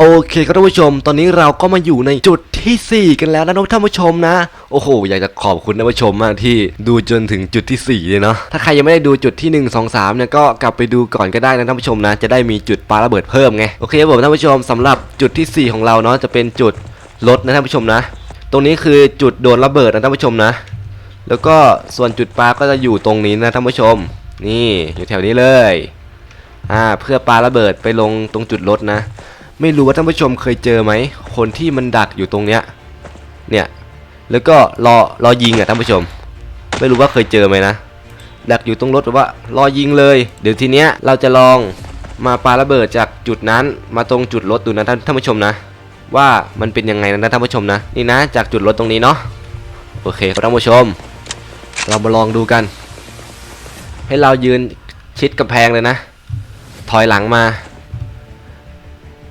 โอเคครับท่านผู้ชม ตอนนี้เราก็มาอยู่ในจุดทีสี่ 4 กันแล้วนะท่านผู้ชมนะ โอ้โห อยากจะขอบคุณท่านผู้ชมมากที่ดูจนถึงจุดทีสี่4เลยเนาะ ถ้าใครยังไม่ได้ดูจุดที่ 1 2 3เนี่ยก็กลับไปดูก่อนก็ได้นะท่านผู้ชมนะ จะได้มีจุดปาระเบิดเพิ่มไง โอเคครับผมท่านผู้ชมสำหรับจุดทีสี่ 4 ของเราเนาะจะเป็นจุดรถนะท่านผู้ชมนะ ตรงนี้คือจุดโดนระเบิดนะท่านผู้ชมนะ แล้วก็ส่วนจุดปลาก็จะอยู่ตรงนี้นะท่านผู้ชม นี่อยู่แถวนี้เลย อ่า เพื่อปาระเบิดไปลงตรงจุดรถนะ ไม่รู้ว่าท่านผู้ชมเคยเจอไหม คนที่มันดักอยู่ตรงเนี้ย เนี่ย แล้วก็รอรอยิงอะท่านผู้ชม ไม่รู้ว่าเคยเจอไหมนะ ดักอยู่ตรงรถแบบว่ารอยิงเลย เดี๋ยวทีเนี้ยเราจะลองมาปาระเบิดจากจุดนั้นมาตรงจุดรถดูนะท่านท่านผู้ชมนะ ว่ามันเป็นยังไงนะท่านผู้ชมนะ นี่นะจากจุดรถตรงนี้เนาะ โอเคครับท่านผู้ชม เรามาลองดูกัน ให้เรายืนชิดกำแพงเลยนะ ถอยหลังมา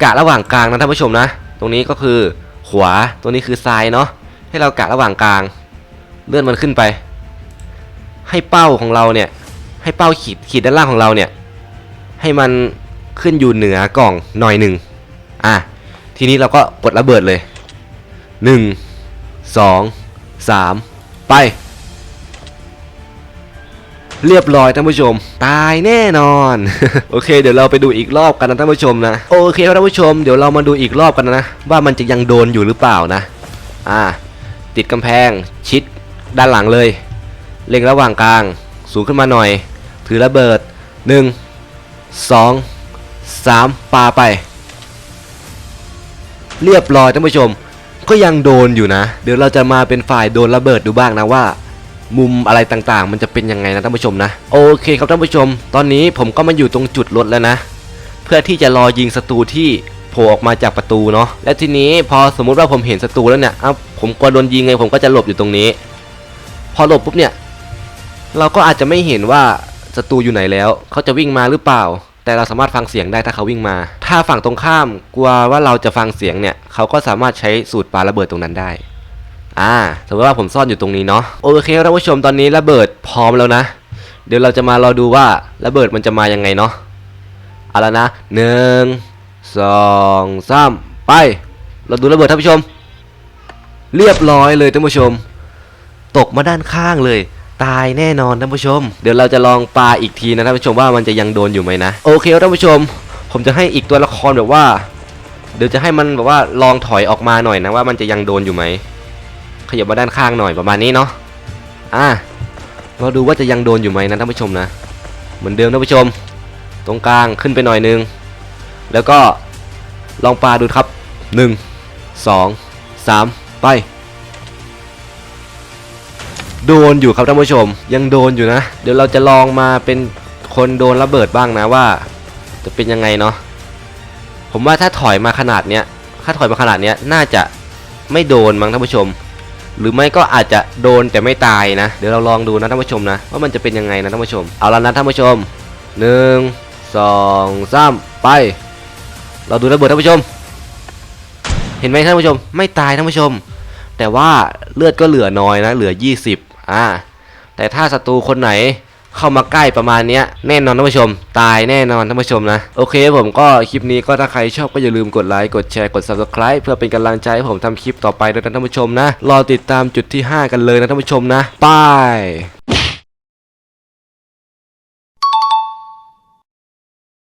กะระหว่างกลางนะท่านผู้ชมนะ ตรงนี้ก็คือขวาตรงนี้คือซ้ายเนาะให้เรากะระหว่างกลาง เลื่อนมันขึ้นไป ให้เป้าของเราเนี่ย ให้เป้าขีดขีดด้านล่างของเราเนี่ย ให้มันขึ้นอยู่เหนือกล่องหน่อยหนึ่งอะทีนี้เราก็กดระเบิดเลยหนึ่งสองสามไป เรียบร้อยท่านผู้ชม ตายแน่นอน โอเค เดี๋ยวเราไปดูอีกรอบกันนะท่านผู้ชมนะ โอเคท่านผู้ชม เดี๋ยวเรามาดูอีกรอบกันนะ ว่ามันจะยังโดนอยู่หรือเปล่านะ อ่า ติดกำแพง ชิด ด้านหลังเลย เล็งระหว่างกลาง สูงขึ้นมาหน่อย ถือระเบิด 1 2 3ปาไป เรียบร้อยท่านผู้ชม ก็ยังโดนอยู่นะ เดี๋ยวเราจะมาเป็นฝ่ายโดนระเบิดดูบ้างนะว่า มุมอะไรต่างๆ มันจะเป็นยังไงนะท่านผู้ชมนะโอเคครับท่านผู้ชม ตอนนี้ผมก็มาอยู่ตรงจุดรถแล้วนะ เพื่อที่จะรอยิงศัตรูที่โผล่ออกมาจากประตูเนาะและทีนี้พอสมมุติว่าผมเห็นศัตรูแล้วเนี่ยอ้าผมกลัวโดนยิงไงผมก็จะหลบอยู่ตรงนี้ พอหลบปุ๊บเนี่ย เราก็อาจจะไม่เห็นว่าศัตรูอยู่ไหนแล้วเขาจะวิ่งมาหรือเปล่า แต่เราสามารถฟังเสียงได้ถ้าเขาวิ่งมา ถ้าฝั่งตรงข้ามกลัวว่าเราจะฟังเสียงเนี่ยเขาก็สามารถใช้สูตรปาระเบิดตรงนั้นได้ อ่าสมมติว่าผมซ่อนอยู่ตรงนี้เนาะโอเคท่านผู้ชมตอนนี้ระเบิดพร้อมแล้วนะ เดี๋ยวเราจะมารอดูว่าระเบิดมันจะมายังไงเนาะเอาละนะหนึ่งสองสามไป เราดูระเบิดท่านผู้ชม เรียบร้อยเลยท่านผู้ชม ตกมาด้านข้างเลย ตายแน่นอนท่านผู้ชม เดี๋ยวเราจะลองปาอีกทีนะท่านผู้ชมว่ามันจะยังโดนอยู่ไหมนะโอเคท่านผู้ชม ผมจะให้อีกตัวละครแบบว่า เดี๋ยวจะให้มันแบบว่าลองถอยออกมาหน่อยนะว่ามันจะยังโดนอยู่ไหม ขยับมาด้านข้างหน่อยประมาณนี้เนาะอะเราดูว่าจะยังโดนอยู่ไหมนะท่านผู้ชมนะ เหมือนเดิมท่านผู้ชม ตรงกลางขึ้นไปหน่อยนึง แล้วก็ลองปาดูครับ 1 2 3 ไป โดนอยู่ครับท่านผู้ชม ยังโดนอยู่นะ เดี๋ยวเราจะลองมาเป็นคนโดนระเบิดบ้างนะว่า จะเป็นยังไงเนาะผมว่าถ้าถอยมาขนาดเนี้ยถ้าถอยมาขนาดเนี้ยน่าจะไม่โดนมั้งท่านผู้ชม หรือไม่ก็อาจจะโดนแต่ไม่ตายนะ เดี๋ยวเราลองดูนะท่านผู้ชมนะ ว่ามันจะเป็นยังไงนะท่านผู้ชม เอาละนะท่านผู้ชมหนึ่งสองสามไป เราดูระเบิดท่านผู้ชม เห็นไหมท่านผู้ชม ไม่ตายท่านผู้ชม แต่ว่าเลือดก็เหลือน้อยนะ เหลือ 20อ่าแต่ถ้าศัตรูคนไหน เข้ามาใกล้ประมาณนี้แน่นอนท่านผู้ชม ตายแน่นอนท่านผู้ชมนะ โอเคผมก็คลิปนี้ก็ถ้าใครชอบก็อย่าลืมกดไลค์กดแชร์กด subscribe เพื่อเป็นกำลังใจให้ผมทำคลิปต่อไปด้วยนะท่านผู้ชมนะ รอติดตามจุดที่ 5 กันเลยนะท่านผู้ชมนะบาย